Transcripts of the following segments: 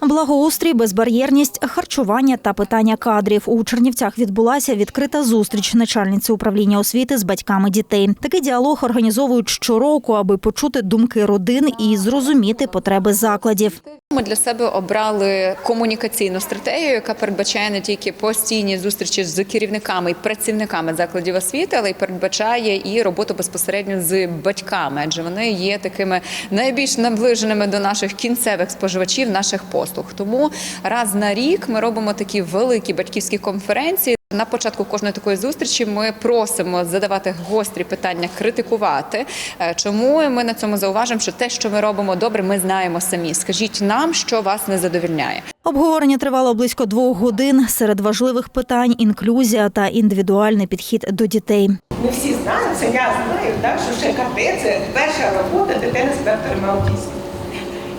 Благоустрій, безбар'єрність, харчування та питання кадрів. У Чернівцях відбулася відкрита зустріч начальниці управління освіти з батьками дітей. Такий діалог організовують щороку, аби почути думки родин і зрозуміти потреби закладів. Ми для себе обрали комунікаційну стратегію, яка передбачає не тільки постійні зустрічі з керівниками і працівниками закладів освіти, але й передбачає і роботу безпосередньо з батьками, адже вони є такими найбільш наближеними до наших кінцевих споживачів наших послуг. Тому раз на рік ми робимо такі великі батьківські конференції. На початку кожної такої зустрічі ми просимо задавати гострі питання, критикувати. Е, Чому ми на цьому зауважимо, що те, що ми робимо добре, ми знаємо самі. Скажіть нам, що вас не задовільняє. Обговорення тривало близько двох годин. Серед важливих питань інклюзія та індивідуальний підхід до дітей. Ми всі знаємо, це я знаю, так, що ШКТ – це перша робота дитини з спектром аутизму.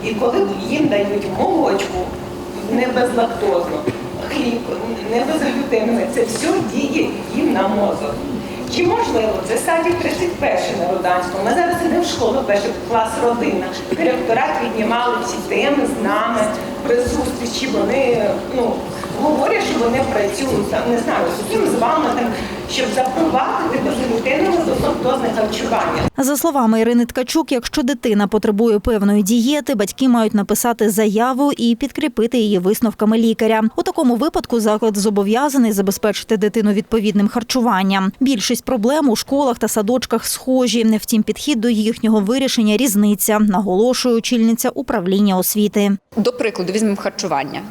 І коли їм дають молочку, не безлактозну, хліб, не безглютенове, це все діє їм на мозок. Чи можливо, це садик 31 на Руданському. Ми зараз йдемо в школу, перший клас родина. Директорат піднімали ці теми з нами при зустрічі. Вони ну, говорять, що вони працюють там, не знаю, з ким з вами там, щоб запровадити безглютенове безлактозне харчування. За словами Ірини Ткачук, якщо дитина потребує певної дієти, батьки мають написати заяву і підкріпити її висновками лікаря. У такому випадку заклад зобов'язаний забезпечити дитину відповідним харчуванням. Більшість проблем у школах та садочках схожі. Втім, підхід до їхнього вирішення різниця, наголошує очільниця управління освіти. До прикладу, візьмемо харчування.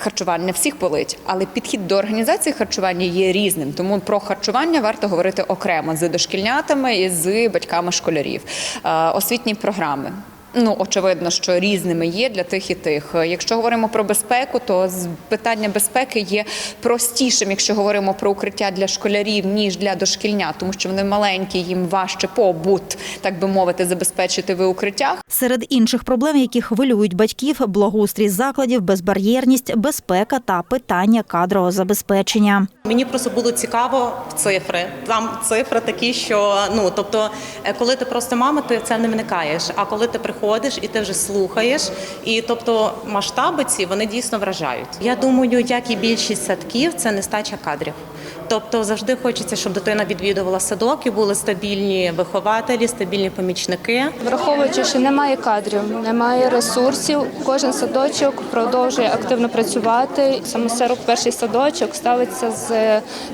Харчування всіх болить, але підхід до організації харчування є різним. Тому про харчування варто говорити окремо з дошкільнятами і з батьками школярів. Е, Освітні програми. Ну, очевидно, що різними є для тих і тих. Якщо говоримо про безпеку, то питання безпеки є простішим, якщо говоримо про укриття для школярів, ніж для дошкільнят, тому що вони маленькі, їм важче побут, так би мовити, забезпечити в укриттях. Серед інших проблем, які хвилюють батьків, благоустрій закладів, безбар'єрність, безпека та питання кадрового забезпечення. Мені просто було цікаво цифри. Там цифри такі, що ну тобто, е, коли ти просто мама, ти це не вникаєш. А коли ти приходиш і ти вже слухаєш, і тобто масштаби ці вони дійсно вражають. Я думаю, як і більшість садків, це нестача кадрів. Тобто завжди хочеться, щоб дитина відвідувала садок і були стабільні вихователі, стабільні помічники. Враховуючи, що немає кадрів, немає ресурсів, кожен садочок продовжує активно працювати. Саме сорок перший садочок ставиться з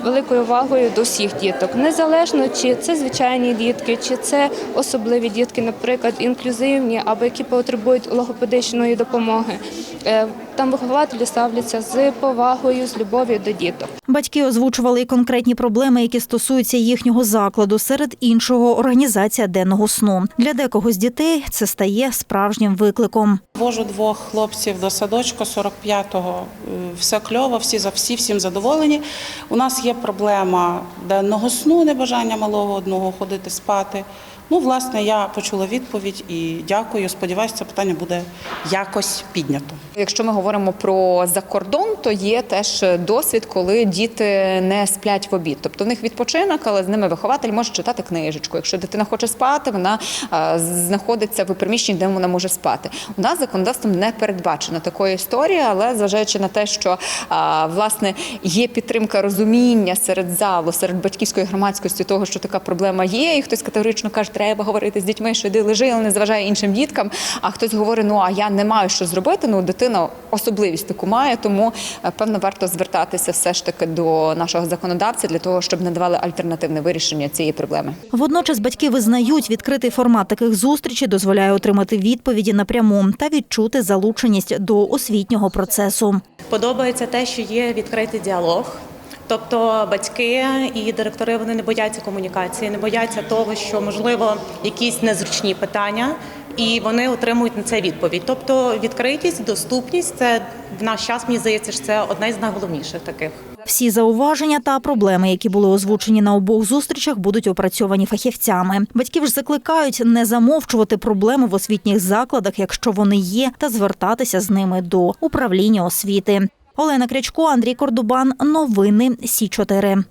великою увагою до всіх діток, незалежно чи це звичайні дітки, чи це особливі дітки, наприклад, інклюзивні або які потребують логопедичної допомоги. Е, Там вихователі ставляться з повагою, з любов'ю до діток. Батьки озвучували і конкретні проблеми, які стосуються їхнього закладу. Серед іншого організація денного сну. Для декого з дітей це стає справжнім викликом. Вожу двох хлопців до садочка 45-го. Е, Все кльово, всі за всі всім задоволені. У нас є проблема денного сну, небажання малого одного ходити спати. Ну, власне, я почула відповідь і дякую. Сподіваюся, це питання буде якось піднято. Якщо ми говоримо про закордон, то є теж досвід, коли діти не сплять в обід. Тобто в них відпочинок, але з ними вихователь може читати книжечку. Якщо дитина хоче спати, вона знаходиться в приміщенні, де вона може спати. У нас законодавством не передбачено такої історії, але зважаючи на те, що власне є підтримка розуміння серед залу, серед батьківської громадськості того, що така проблема є, і хтось категорично каже, треба говорити з дітьми, що йди лежи, але не зважає іншим діткам. А хтось говорить, ну а я не маю що зробити. Ну дитина особливість таку має, тому е, певно варто звертатися все ж таки до нашого законодавця для того, щоб надавали альтернативне вирішення цієї проблеми. Водночас батьки визнають, відкритий формат таких зустрічей дозволяє отримати відповіді напряму та відчути залученість до освітнього процесу. Подобається те, що є відкритий діалог. Тобто батьки і директори вони не бояться комунікації, не бояться того, що можливо якісь незручні питання, і вони отримують на це відповідь. Тобто відкритість, доступність це в наш час. Мені здається, що це одна із найголовніших таких. Всі зауваження та проблеми, які були озвучені на обох зустрічах, будуть опрацьовані фахівцями. Батьків ж закликають не замовчувати проблеми в освітніх закладах, якщо вони є, та звертатися з ними до управління освіти. Олена Крячко, Андрій Кордубан. Новини Сі 4